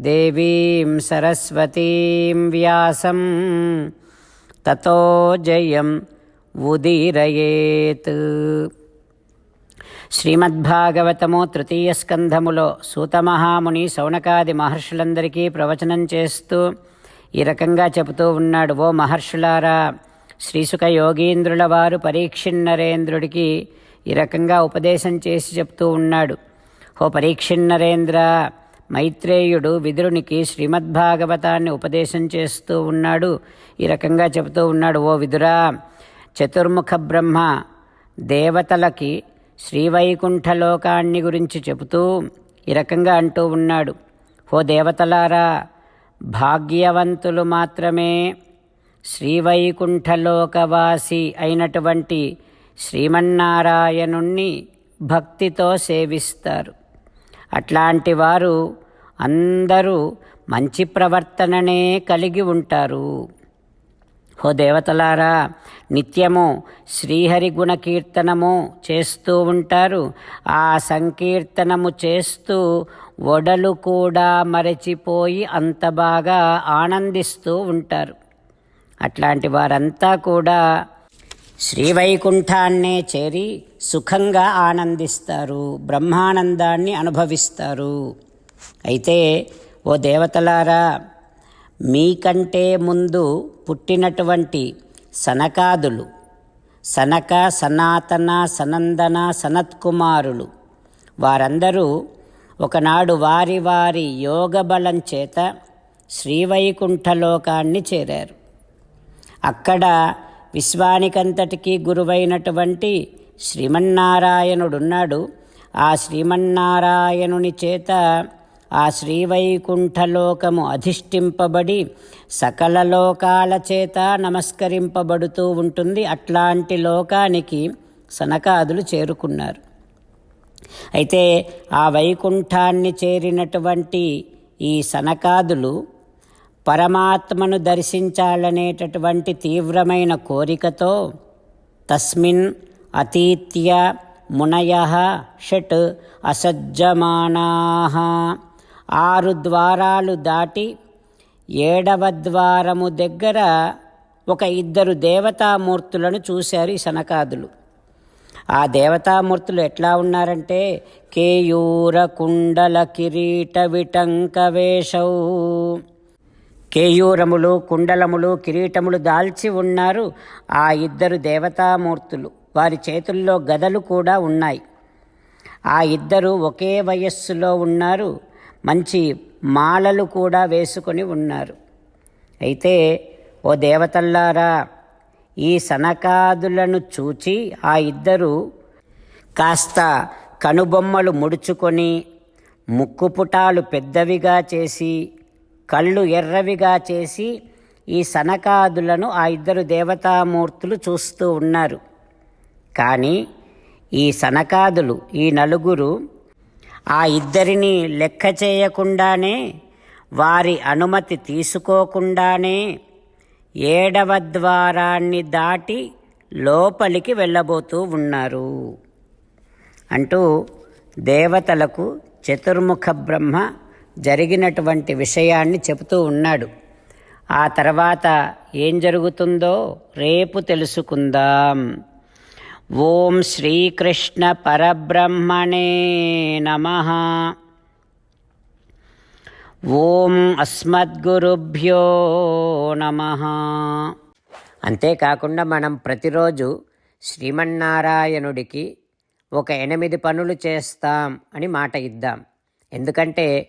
దేవీం సరస్వతీం వ్యాసం. తతో జయం ఉదీరయేత్. శ్రీమద్భాగవతము తృతీయ స్కంధములో సూతమహాముని సౌనకాది మహర్షులందరికీ ప్రవచనం చేస్తూ ఈ రకంగా చెబుతూ ఉన్నాడు. ఓ మహర్షులారా శ్రీసుఖ యోగీంద్రుల వారు పరీక్షిన్నరేంద్రుడికి ఈ రకంగా ఉపదేశం చేసి చెప్తూ ఉన్నాడు. ఓ పరీక్షిన్నరేంద్ర మైత్రేయుడు విదురునికి శ్రీమద్భాగవతాన్ని ఉపదేశం చేస్తూ ఉన్నాడు. ఈ రకంగా చెబుతూ ఉన్నాడు ఓ విదురా చతుర్ముఖ బ్రహ్మ దేవతలకి శ్రీవైకుంఠలోకాన్ని గురించి చెబుతూ ఈ రకంగా అంటూ ఉన్నాడు. ఓ దేవతలారా భాగ్యవంతులు మాత్రమే శ్రీవైకుంఠలోకవాసి అయినటువంటి శ్రీమన్నారాయణుణ్ణి భక్తితో సేవిస్తారు. అట్లాంటి వారు అందరూ మంచి ప్రవర్తననే కలిగి ఉంటారు. ఓ దేవతలారా నిత్యము శ్రీహరి గుణ కీర్తనము చేస్తూ ఉంటారు. ఆ సంకీర్తనము చేస్తూ ఒడలు కూడా మరచిపోయి అంత బాగా ఆనందిస్తూ ఉంటారు. అట్లాంటి వారంతా కూడా శ్రీవైకుంఠాన్నే చేరి సుఖంగా ఆనందిస్తారు బ్రహ్మానందాన్ని అనుభవిస్తారు. అయితే ఓ దేవతలారా మీకంటే ముందు పుట్టినటువంటి సనకాదులు సనక సనాతన సనందన సనత్కుమారులు వారందరూ ఒకనాడు వారి వారి యోగ బలం చేత శ్రీవైకుంఠలోకాన్ని చేరారు. అక్కడ విశ్వానికంతటికీ గురువైనటువంటి శ్రీమన్నారాయణుడున్నాడు. ఆ శ్రీమన్నారాయణుని చేత ఆ శ్రీవైకుంఠలోకము అధిష్ఠింపబడి సకల లోకాల చేత నమస్కరింపబడుతూ ఉంటుంది. అట్లాంటి లోకానికి సనకాదులు చేరుకున్నారు. అయితే ఆ వైకుంఠాన్ని చేరినటువంటి ఈ సనకాదులు పరమాత్మను దర్శించాలనేటటువంటి తీవ్రమైన కోరికతో తస్మిన్ అతీత్య మునయ షట్ అసజ్జమానా. ఆరు ద్వారాలు దాటి ఏడవ ద్వారము దగ్గర ఒక ఇద్దరు దేవతామూర్తులను చూశారు ఈ సనకాదులు. ఆ దేవతామూర్తులు ఎట్లా ఉన్నారంటే కేయూర కుండల కిరీట విటంక వేషౌ కేయూరములు కుండలములు కిరీటములు దాల్చి ఉన్నారు ఆ ఇద్దరు దేవతామూర్తులు. వారి చేతుల్లో గదలు కూడా ఉన్నాయి. ఆ ఇద్దరు ఒకే వయస్సులో ఉన్నారు. మంచి మాలలు కూడా వేసుకొని ఉన్నారు. అయితే ఓ దేవతల్లారా ఈ సనకాదులను చూచి ఆ ఇద్దరు కాస్త కనుబొమ్మలు ముడుచుకొని ముక్కుపుటాలు పెద్దవిగా చేసి కళ్ళు ఎర్రవిగా చేసి ఈ సనకాదులను ఆ ఇద్దరు దేవతామూర్తులు చూస్తూ ఉన్నారు. కానీ ఈ సనకాదులు ఈ నలుగురు ఆ ఇద్దరిని లెక్క చేయకుండానే వారి అనుమతి తీసుకోకుండానే ఏడవ ద్వారాన్ని దాటి లోపలికి వెళ్ళబోతూ ఉన్నారు. అంటూ దేవతలకు చతుర్ముఖ బ్రహ్మ జరిగినటువంటి విషయాన్ని చెబుతూ ఉన్నాడు. ఆ తర్వాత ఏం జరుగుతుందో రేపు తెలుసుకుందాం. ఓం శ్రీకృష్ణ పరబ్రహ్మణే నమ. ఓం అస్మద్గురుభ్యో నమ. అంతేకాకుండా మనం ప్రతిరోజు శ్రీమన్నారాయణుడికి ఒక ఎనిమిది పనులు చేస్తాం అని మాట ఇద్దాం. ఎందుకంటే